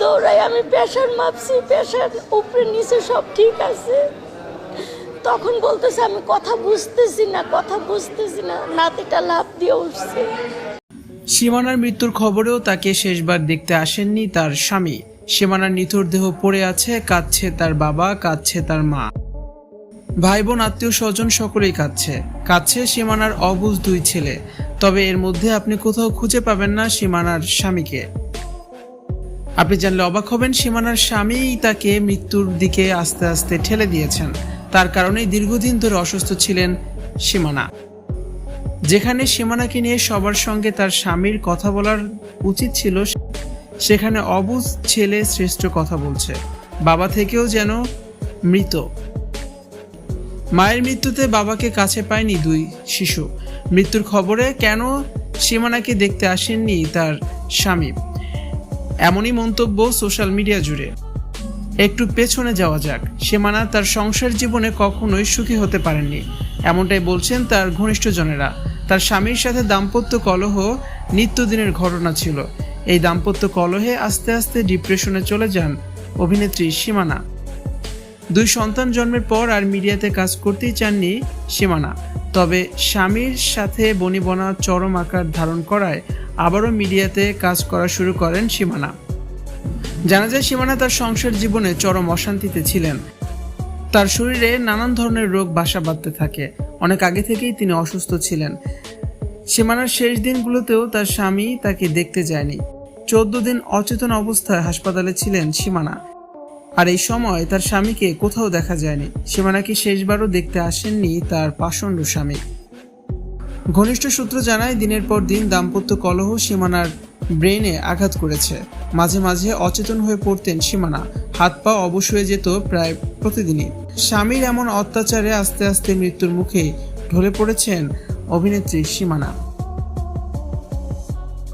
দৌড়াই আমি pressure মাপছি pressure উপরে নিচে সব ঠিক আছে। তখন বলতেছে, আমি কথা বুঝতেছি না, কথা বুঝতেছি না। নাতিটা লাভ দিয়ে উঠছে। সীমানার মৃত্যুর খবরেও তাকে শেষবার দেখতে আসেননি তার স্বামী। সীমানার নিথর দেহ পড়ে আছে, কাঁদছে তার বাবা, কাঁদছে তার মা। ভাই বোন আত্মীয় স্বজন সকলেই কাঁদছে। কাঁদছে সীমানার অবুজ দুই ছেলে। তবে এর মধ্যে আপনি কোথাও খুঁজে পাবেন না সীমানার স্বামীকে। আপনি জানলে অবাক হবেন, সীমানার স্বামীই তাকে মৃত্যুর দিকে আস্তে আস্তে ঠেলে দিয়েছেন। তার কারণেই দীর্ঘদিন ধরে অসুস্থ ছিলেন সীমানা। যেখানে সীমানাকে নিয়ে সবার সঙ্গে তার স্বামীর কথা বলার উচিত ছিল সেখানে অবুজ ছেলে শ্রেষ্ঠ কথা বলছে। বাবা থেকেও যেন মৃত। মায়ের মৃত্যুতে বাবাকে কাছে পায়নি দুই শিশু। মৃত্যুর খবরে কেন সীমানাকে দেখতে আসেননি তার স্বামী? এমনই মন্তব্য সোশ্যাল মিডিয়া জুড়ে। একটু পেছনে যাওয়া যাক। সীমানা তার সংসার জীবনে কখনোই সুখী হতে পারেননি। এমনটাই বলছেন তার ঘনিষ্ঠজনেরা। তার স্বামীর সাথে দাম্পত্য কলহ নিত্যদিনের ঘটনা ছিল। এই দাম্পত্য কলহে আস্তে আস্তে ডিপ্রেশনে চলে যান অভিনেত্রী সীমানা। দুই সন্তান জন্মের পর আর মিডিয়াতে কাজ করতেই চাননি সীমানা। তবে স্বামীর সাথে বনিবনা চরম আকার ধারণ করায় আবারও মিডিয়াতে কাজ করা শুরু করেন সীমানা। জানা যায় সীমানা তার সংসার জীবনে চরম অশান্তিতে ছিলেন। তার শরীরে নানান ধরনের রোগ বাসা বাঁধতে থাকে। অনেক আগে থেকেই তিনি অসুস্থ ছিলেন। সীমানার শেষ দিনগুলোতেও তার স্বামী তাকে দেখতে যায়নি। চোদ্দ দিন অচেতন অবস্থায় হাসপাতালে ছিলেন সীমানা। আর এই সময় তার স্বামীকে কোথাও দেখা যায়নি। সীমানাকে শেষবারও দেখতে আসেননি তার পাষণ্ড স্বামী। ঘনিষ্ঠ সূত্র জানায়, দিনের পর দিন দাম্পত্য কলহ সীমানার ব্রেনে আঘাত করেছে। মাঝে মাঝে অচেতন হয়ে পড়তেন সীমানা। হাত পা অবশ হয়ে যেত প্রায় প্রতিদিনই। স্বামীর এমন অত্যাচারে আস্তে আস্তে মৃত্যুর মুখে ঢলে পড়েছেন অভিনেত্রী সীমানা।